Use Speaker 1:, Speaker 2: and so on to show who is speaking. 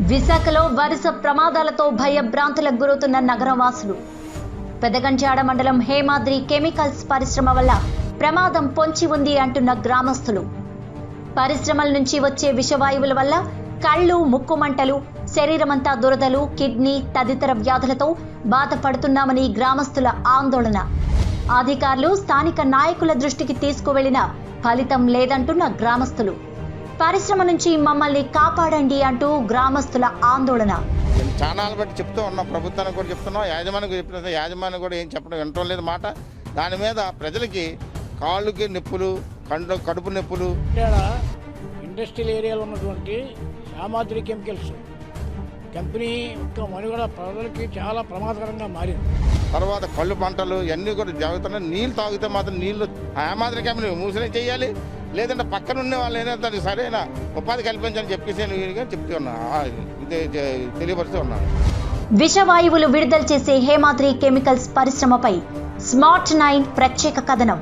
Speaker 1: విశాఖలో వరుస ప్రమాదాలతో భయభ్రాంతులకు గురవుతున్న నగరవాసులు. పెదగంజాడ మండలం హేమాద్రి కెమికల్స్ పరిశ్రమ వల్ల ప్రమాదం పొంచి ఉంది అంటున్న గ్రామస్తులు. పరిశ్రమల నుంచి వచ్చే విషవాయువుల వల్ల కళ్ళు ముక్కు మంటలు శరీరమంతా దురదలు కిడ్నీ తదితర వ్యాధులతో బాధపడుతున్నామని గ్రామస్తుల ఆందోళన. అధికారులు స్థానిక నాయకుల దృష్టికి తీసుకువెళ్ళిన ఫలితం లేదంటున్న గ్రామస్తులు. పరిశ్రమ నుంచి మమ్మల్ని కాపాడండి అంటూ గ్రామస్తుల ఆందోళన.
Speaker 2: నేను చానాలు బట్టి చెప్తూ ఉన్నాం ప్రభుత్వానికి కూడా చెప్తున్నాం యాజమానికి చెప్పిన యాజమాన్యం కూడా ఏం చెప్పడం వినటం లేదు మాట. దాని మీద ప్రజలకి కాళ్ళకి నొప్పులు కండు కడుపు నొప్పులు.
Speaker 3: ఇండస్ట్రియల్ ఏరియాలో ఉన్నటువంటి శ్యామాద్రి కెమికల్స్. కంపెనీ యొక్క మనుగడ ప్రజలకి చాలా ప్రమాదకరంగా మారింది.
Speaker 2: తర్వాత కళ్ళు పంటలు ఇవన్నీ కూడా జరుగుతున్నాయి నీళ్ళు తాగితే మాత్రం నీళ్ళు ఆ మాదిరి కంపెనీ మూసినే చేయాలి. లేదంటే పక్కన ఉండే వాళ్ళు ఏదైనా దానికి సరైన ఉపాధి కల్పించని చెప్పేసి నేను చెప్తూ ఉన్నా. తెలియపరుస్తూ ఉన్నాను
Speaker 1: విషవాయువులు విడుదల చేసే హేమాద్రి కెమికల్స్ పరిశ్రమపై స్మార్ట్ నైన్ ప్రత్యేక కథనం.